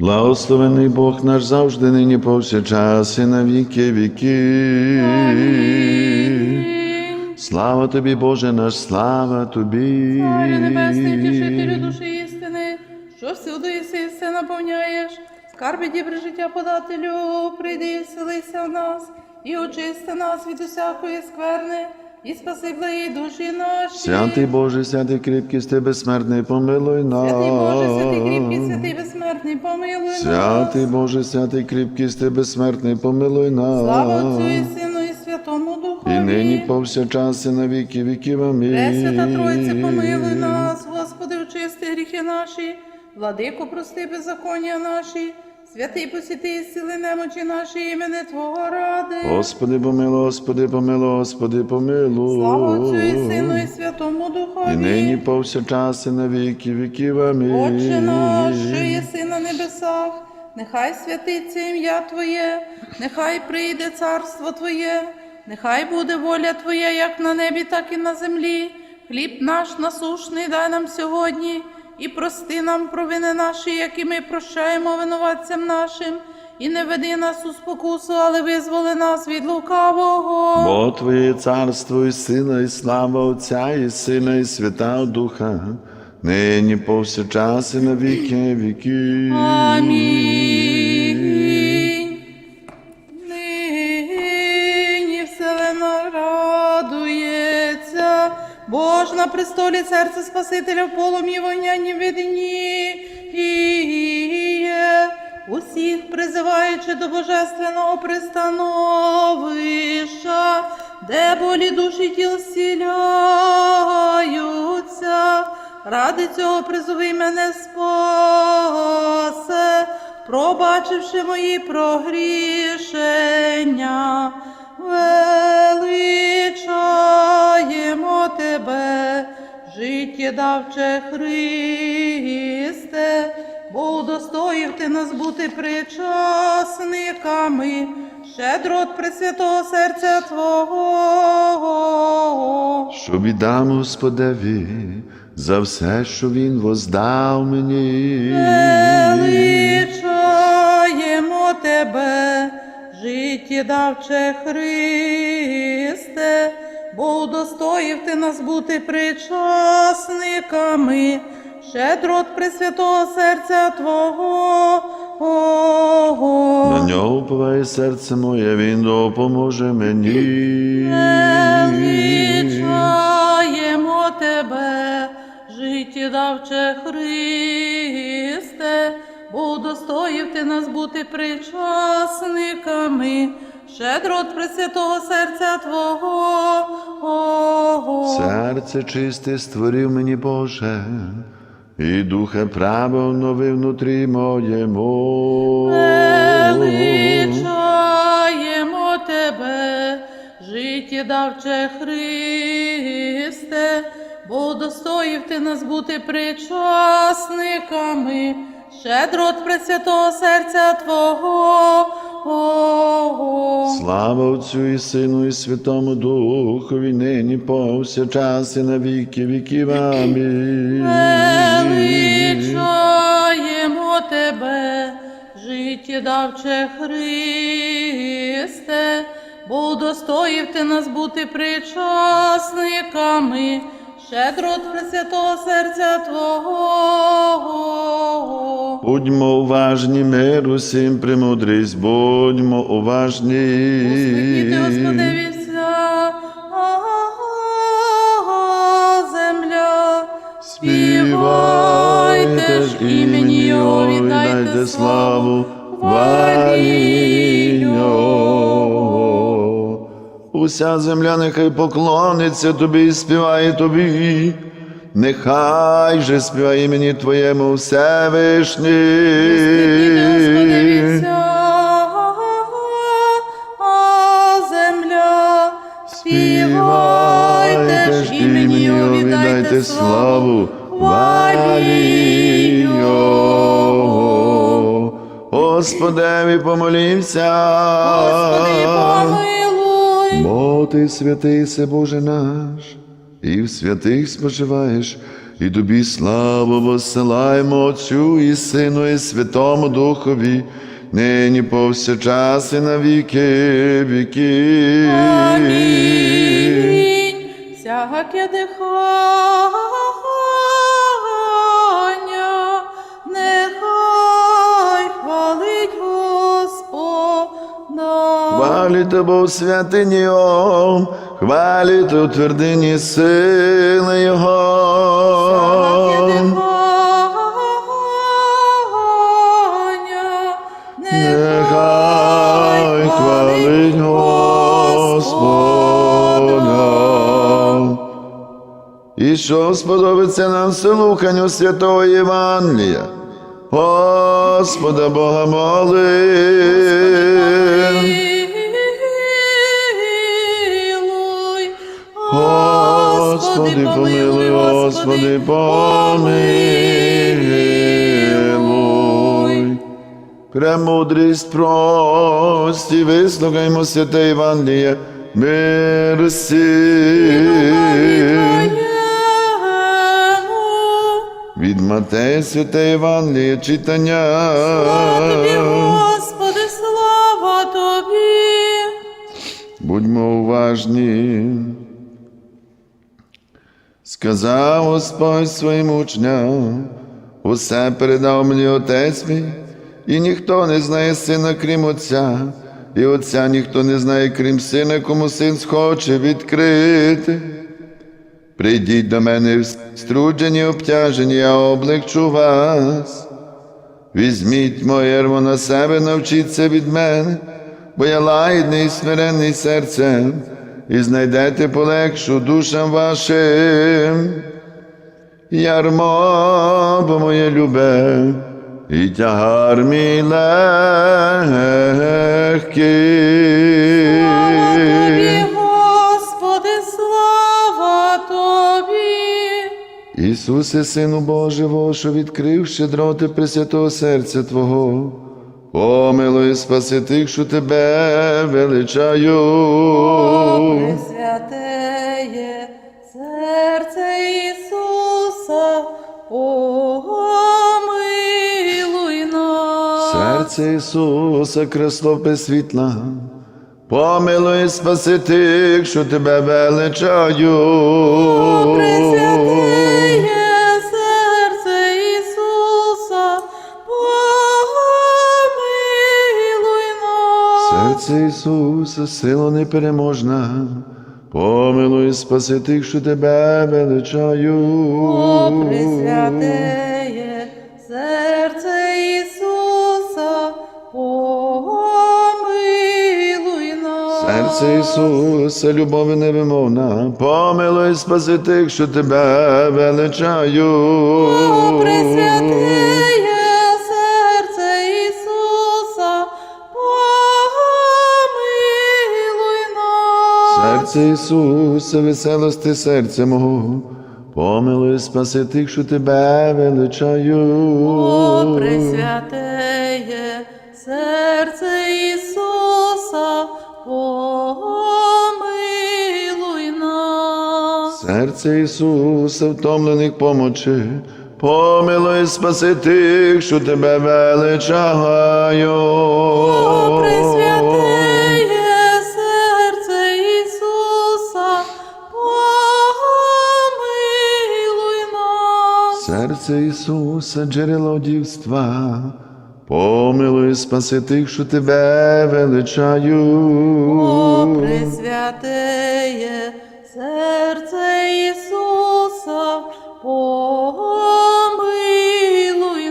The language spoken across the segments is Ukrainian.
Благословений Бог наш завжди, нині повсякчас і на віки віки. Слава тобі, Боже наш, слава тобі. Царю небесний, втішителю душі істини, що всюди єси все наповняєш, скарби дібри життя подателю, прийди і вселися в нас, і очисти нас від усякої скверни, і спаси благі душі наші. Святий Боже, святий кріпкий, ти безсмертний, помилуй нас. Святий Боже, святий кріпкий, святий безсмертний, помилуй нас. Святий Боже, святий кріпкий, Тебе безсмертний, помилуй нас. Слава Отцю і Сину і Святому Духу. І нині повсякчас і на віки віків. Амінь. Пресвята Тройці, помилуй нас, Господи, очисти гріхи наші, владико, прости беззаконня наші, святий посіти сили немочі наші, імени Твого ради. Господи, помилуй, Господи, помилуй, Господи, помилуй. Слава Отцю і Сину і Святому Духові. І нині повсякчас і на віки віків. Амінь. Отче наш, що єси на небесах, нехай святиться ім'я Твоє, нехай прийде царство Твоє, нехай буде воля Твоя, як на небі, так і на землі. Хліб наш насушний дай нам сьогодні, і прости нам провини наші, які ми прощаємо винуватцям нашим, і не веди нас у спокусу, але визволи нас від лукавого. Бо Твоє царство і сила, і слава Отця, і Сина, і Святого Духа, нині повсякчас і на віки віки. Амінь. Престолі серце Спасителя в полум'ї вогняні видніє, усіх призиваючи до божественного пристановища, де болі душі тіл зціляються. Ради цього призови мене спасе, пробачивши мої прогрішення, величаємо тебе, життєдавче Христе, бо удостоїв ти нас бути причасниками, щедро от Пресвятого серця Твого. Що віддам Господеві за все, що Він воздав мені. Величаємо тебе, життєдавче Христе, бо удостоїв ти нас бути причасниками, щедро Пресвятого серця Твого. На нього уповає серце моє, Він допоможе мені. Величаємо тебе, життєдавче Христе, бо удостоїв ти нас бути причасниками, щедро от Пресвятого серця Твого. Серце чисте створив мені Боже, і духа право новив внутрі моєму. Величаємо тебе, життєдавче Христе, бо достоїв ти нас бути причасниками, щедро от Пресвятого серця Твого. Слава Отцю і Сину, і Святому Духові, нині повсякчас і на віки віків. Амінь. Величаємо тебе, життєдавче Христе, бо удостоїв ти нас бути причасниками, щедро от Пресвятого серця Твого. Будьмо уважні, мир усім премудрість, будьмо уважні. Усміхніте, Господи, вся земля. Співайте ж імені Його, віддайте славу Його. Уся земля нехай поклониться тобі і співає тобі. Нехай же співає імені Твоєму Всевишній. земля, співайте ж імені віддайте славу, Його. Господеві помолімся. Господи, помилуй, Бо ти святий се Боже наш, і в святих споживаєш, і тобі славу воссилаємо Отцю і Сину, і Святому Духові, нині повсякчас і на віки віки. Амінь. Всяке дихання, Хваліте Бо в святині Його, у твердині сили Його. Нехай хвалить Господа. І що сподобиться нам слуханню святого Євангелія, Господа Бога молим. Господи, помилуй, Господи, помилуй. Премудрість прості, вислухаймо святе Євангеліє, миросі. Від Матея святе Євангеліє читання. Тобі, Господи, слава Тобі. Будьмо уважні. Сказав Господь своїм учням, усе передав мені Отець мій, і ніхто не знає сина, крім Отця, і Отця ніхто не знає, крім сина, кому син схоче відкрити. Прийдіть до мене струджені, обтяжені, я облегчу вас. Візьміть моє ярмо на себе, навчіться від мене, бо я лагідний і смиренний серцем, і знайдете полегшу душам вашим. Ярмо, бо моє любе, і тягар мій легкий. Тобі, Господи, слава Тобі. Ісусе, Сину Божого, що відкрив щедроти Пресвятого серця Твого, помилуй, спаси тих, що Тебе величаю. Пресвятеє серце Ісуса, помилуй нас. Серце Ісуса, кресло світла, помилуй, спаси тих, що Тебе величаю. Нас. Ісуса, сила непереможна, помилуй, спаси тих, що Тебе величаю. О, Пресвятеє серце Ісуса, помилуй нас. Серце Ісуса, любові невимовна, помилуй, спаси тих, що Тебе величаю. О, Пресвятеє Серце Ісуса, веселости серця мого, помилуй, спаси тих, що Тебе величаю. О, Пресвятеє серце Ісуса, помилуй нас. Серце Ісуса, втомлених помочи, помилуй, спаси тих, що Тебе величаю. Нас. Ісуса, джерело дівства, помилуй, спаси тих, що Тебе величаю. О, Пресвятеє серце Ісуса, помилуй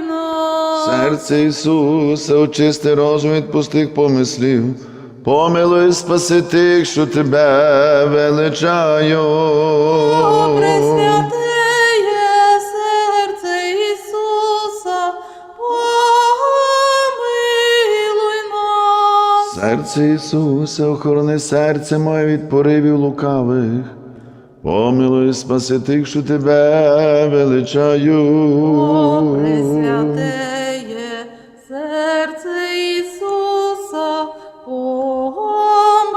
нас. Серце Ісуса, очисти розум від пустих помислів, помилуй, спаси тих, що Тебе величаю. О, Серце Ісуса, охорони серце моє від поривів лукавих. Помилуй, спаси тих, що тебе величаю. О, Пресвятеє серце Ісуса, помилуй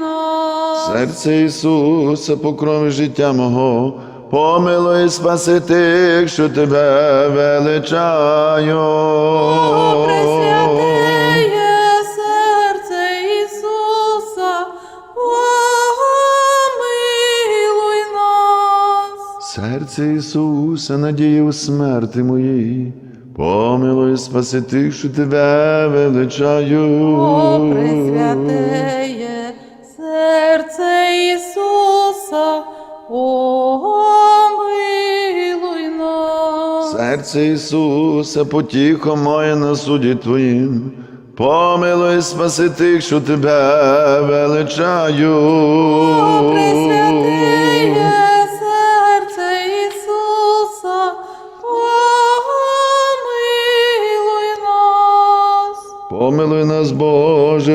нас. Серце Ісуса, покрови життя мого, помилуй, спаси тих, що тебе величаю. О, Серце Ісуса, надія у смерти моїй, помилуй, спаси тих, що тебе величаю. О, Пресвятеє серце Ісуса, помилуй нас. Серце Ісуса, потіхо моє на суді Твоїм, помилуй, спаси тих, що тебе величаю. О,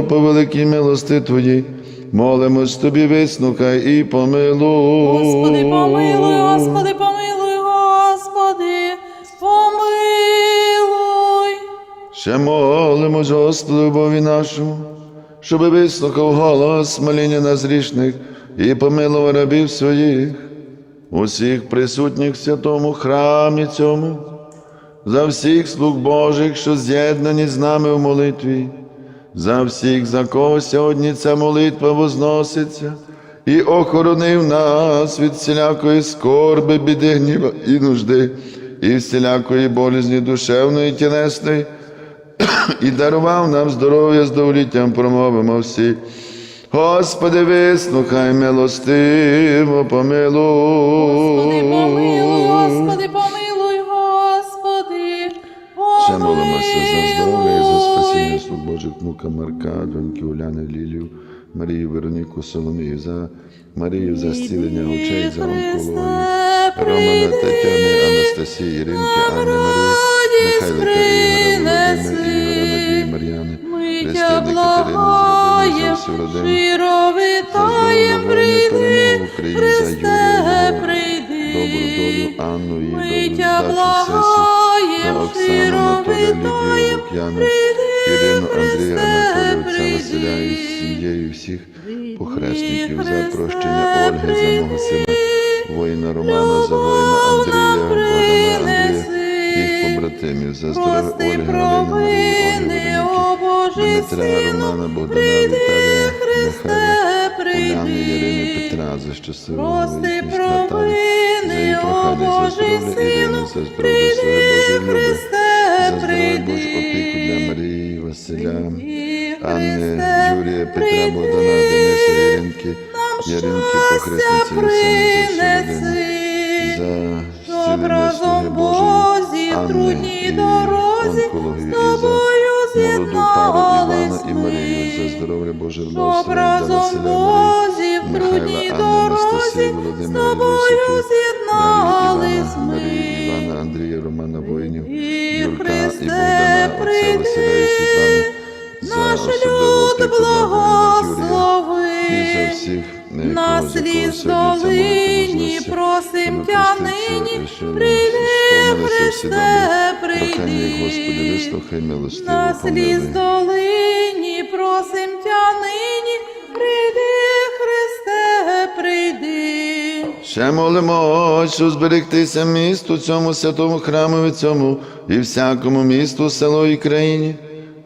по великій милости Твоїй, молимось Тобі, вислухай і помилуй. Господи, помилуй, Господи, помилуй, Господи, помилуй. Ще молимось, Господу, Бові нашому, щоб вислухав голос моління нас грішних і помилував рабів своїх, усіх присутніх в святому храмі цьому, за всіх слуг Божих, що з'єднані з нами в молитві, за всіх, за кого сьогодні ця молитва возноситься, і охоронив нас від всілякої скорби, біди, гніва і нужди, і всілякої болізні душевної і тілесної, і дарував нам здоров'я з доволіттям промовимо всі. Господи, вислухай милостиво, помилуй. Господи, помилуй, помилуй. Божих внука Марка, доньки Уляни Лілію, Марію Вероніку Соломію, за Марію за зцілення очей, за онкологію, Романа Тетяни, Анастасії, Іринки, Анни Марії, Михайлика Ігора, Володимира, Ігора, Надії, Мар'яни, Христини, Катерини, за всю родину. За перемогу Юрія, добру долю Анну і добру здачу сесію, за Оксану, Анатолія, Лідію, прийди, Ірину, Андрія, прийди. Василя і сім'єю всіх похресників, за прощення Ольги, за мого сина, воїна Романа, за воїна Андрія, Богдана Андрія, їх побратимів, за здоров'я Ольги, Галини, Марії, Ольги, Вероніки, Боже Дмитра, Романа, Богдана, Віталія, Михайла, Уляни, Ярини. Петра, за щасливу вагітність Наталі, за її прохання, за Боже здоров'я Ірини, за здоров'я своє Божої люби, Василя, Анни, Юрія, Петра. Богдана, Дениса, Яринки, Яринки, похресниці за всю родину, за зцілення слуги Божої, в Анни трудній і дорозі онкологію, з і за тобою молоду пару Івана і Марію, за здоров'я Боже благословення для Василя Марії, Божі в трудній Михайла, Анни, Анастасії, Володимира, Дар'ї, з'єднались Івана, Марії. Івана, Андрія, Романа, воїнів, Юрка і Христе, Богдана, отця Василя і Світлани, за Наш люд опіку для воїна Юрія благослови. і за всіх, на кого сліз сьогодні ця молитва долині просим тя нині, прийди, Христе, прийди. Господи, вислухай милостиво, сліз помилуй. Ще молимо, що зберегтися місту цьому святому храмові цьому і всякому місту, село і країні,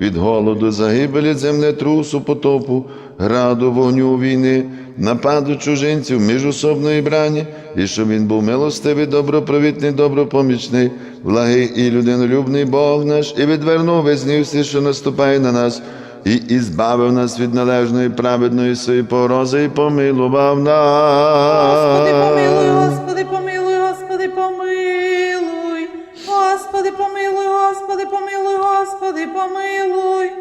від голоду, загибелі, землетрусу, потопу, граду, вогню війни, нападу чужинців, міжособної брані, і щоб він був милостивий, добропровітний, добропомічний, благий і людинолюбний Бог наш, і відвернув весь всі, що наступає на нас. І ізбавив нас від належної праведної своєї порози, і помилував нас. Господи, помилуй, Господи, помилуй, Господи, помилуй. Господи, помилуй, Господи, помилуй, Господи, помилуй.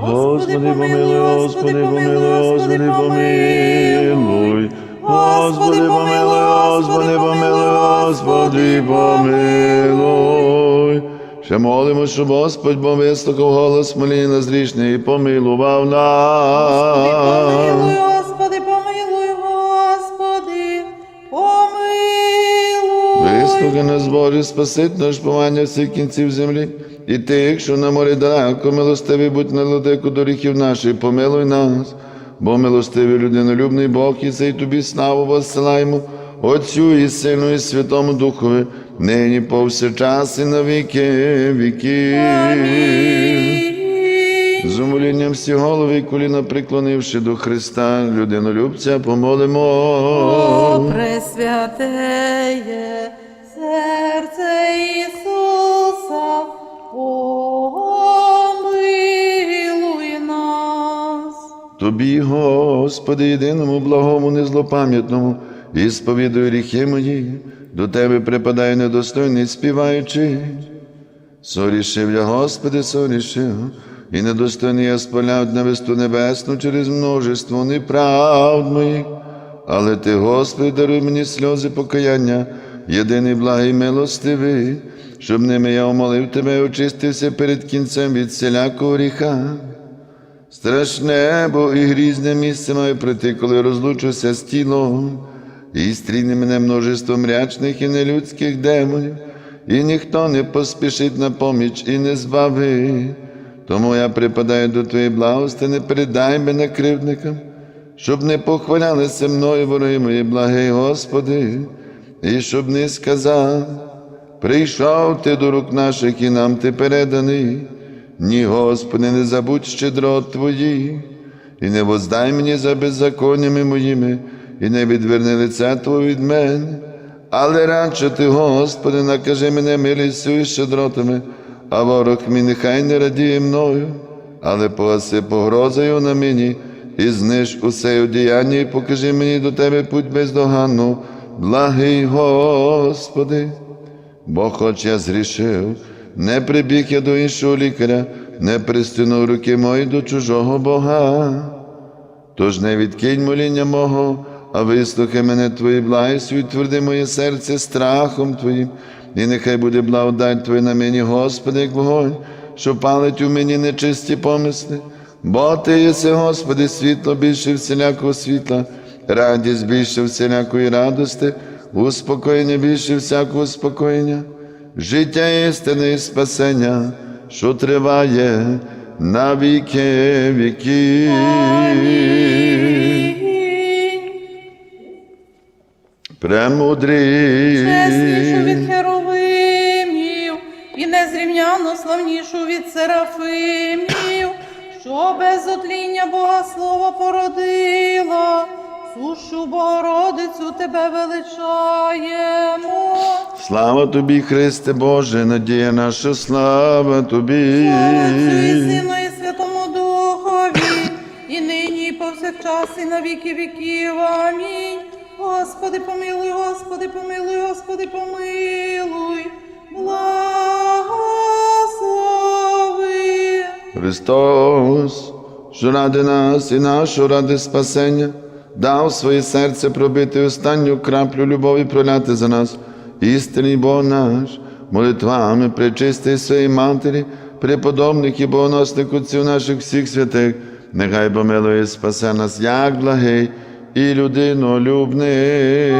Господи, помилуй, Господи, помилуй, Господи, помилуй. Господи, помилуй, Господи, помилуй, Господи, помилуй. Ще молимо, щоб Господь Бог вислухав голос моління нас грішний і помилував Господи, нас. помилуй, Господи, помилуй, Господи, помилуй. Вислухай нас, Боже, спасить наш помання всіх кінців землі, і тих, що на морі далеко, милостивий будь на ладику доріхів наших, помилуй нас, бо милостивий людинолюбний Бог, і цей тобі славу воссилаємо, Отцю і Сину, і Святому Духові, нині повсякчас і на віки. Амінь. З умолінням всі голови і коліна приклонивши до Христа, людинолюбця, помолимо. О, пресвятеє серце Ісуса, помилуй нас. Тобі, Господи, єдиному, благому, незлопам'ятному, і сповідую гріхи мої, до Тебе припадаю недостойний, співаючи. Сорішив я, Господи, сорішив, і недостойний я спаляв на весту небесну через множество неправд моїх. Але Ти, Господи, даруй мені сльози покаяння, єдиний благий милостивий, щоб ними я умолив Тебе і очистився перед кінцем від всілякого гріха. Страшне, бо і грізне місце маю прийти, коли розлучуся з тілом, і стріне мене множество мрячних і нелюдських демонів, і ніхто не поспішить на поміч і не збавить. Тому я припадаю до Твоєї благости, не передай мене кривдникам, щоб не похвалялися мною вороги мої, благий Господи, і щоб не сказав, прийшов ти до рук наших і нам ти переданий. Ні, Господи, не забудь щедрот Твоїх, і не воздай мені за беззаконнями моїми, і не відверни лице Твого від мене. Але радше Ти, Господи, накажи мене милістю і щедротами, а ворог мій нехай не радіє мною, але погаси погрозою на мені, і зниж усе одіяння, і покажи мені до Тебе путь бездоганну, благий Господи. Бо хоч я зрішив, не прибіг я до іншого лікаря, не пристинув руки мої до чужого Бога. Тож не відкинь моління мого, а вислухай мене Твої благістю і тверди моє серце страхом Твоїм, і нехай буде благодать Твоя на мені, Господи, як вогонь, що палить у мені нечисті помисли. Бо Ти єси, Господи, світло більше всілякого світла, радість більше всілякої радости, успокоєння більше всякого успокоєння, життя істини і спасення, що триває на віки віків. Премудрий. Чеснішу від херовимів і незрівняно славнішу від серафимів, що без отління Бога Слово породила, сушу Богородицю тебе величаємо. Слава тобі, Христе Боже, надія наша, слава тобі. І Сину і Святому Духові, і нині, і повсякчас, і на віки віків. Амінь. Господи, помилуй, Господи, помилуй, Господи, помилуй, благослови. Христос, що ради нас і нашого ради спасення, дав своє серце пробити останню краплю любові проляти за нас, істинний Бог наш, молитвами причисти своєї матері, преподобних і богоносних отців наших всіх святих, нехай помилує спасе нас, як благий і людинолюбний.